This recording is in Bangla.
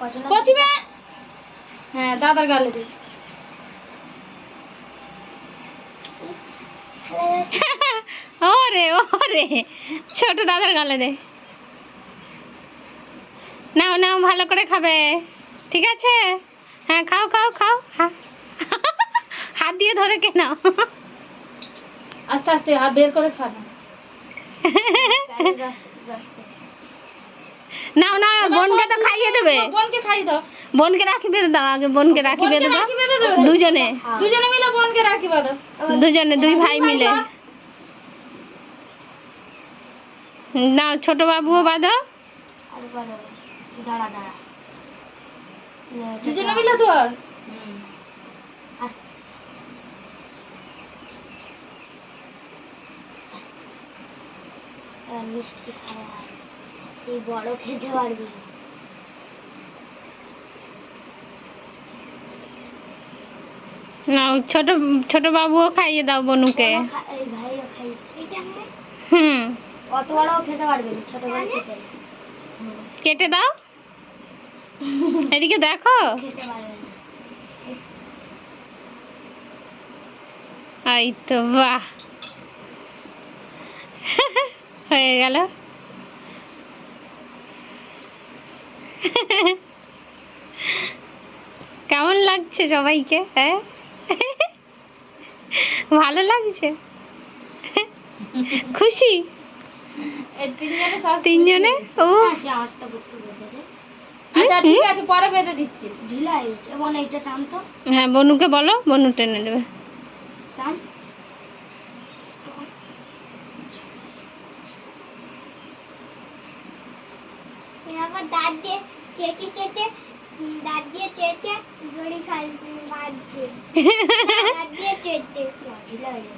কজন পচিবে হ্যাঁ দাদার গালে দে। ওরে ওরে ছোট দাদার গালে দে। নাও নাও ভালো করে খাবে। ঠিক আছে? হ্যাঁ খাও খাও খাও। হাত দিয়ে ধরে কেন আস্তে আস্তে হাত বের করে খা না। না বোনকে তো খাইয়ে দেবে। বোনকে খাই দাও। বোনকে রাখি বেঁধে দাও আগে বোনকে রাখি বেঁধে দাও। রাখি বেঁধে দুজনে। দুজনে মিলে বোনকে রাখি বাঁধো। দুজনে দুই ভাই মিলে। না ছোট বাবুও বাঁধো। দুজনে মিলে তো। মিষ্টি খাওয়া হয়। তুই বড় খেতে পারবি না। ছোট ছোট বাবুও খাইয়ে দাও বনুকে। হুম। অত বড়ও খেতে পারবে না ছোট ভাই খেতে কেটে দাও। এদিকে দেখো। এই তো বাহ। হয়ে গেল। কেমন লাগছে সবাইকে হ্যাঁ? ভালো লাগছে? খুশি? তিনজনে ও। হ্যাঁ, আচ্ছা ঠিক আছে পরে বেঁধে দিচ্ছি। ঢিলা হ্যাঁ বনুকে বলো বনু টেনে দেবে। টান। वो दाद दे चेटी चेटे हम्म, दाद दिए चेटे गोली खा मार दिए। दाद दिए चेटे।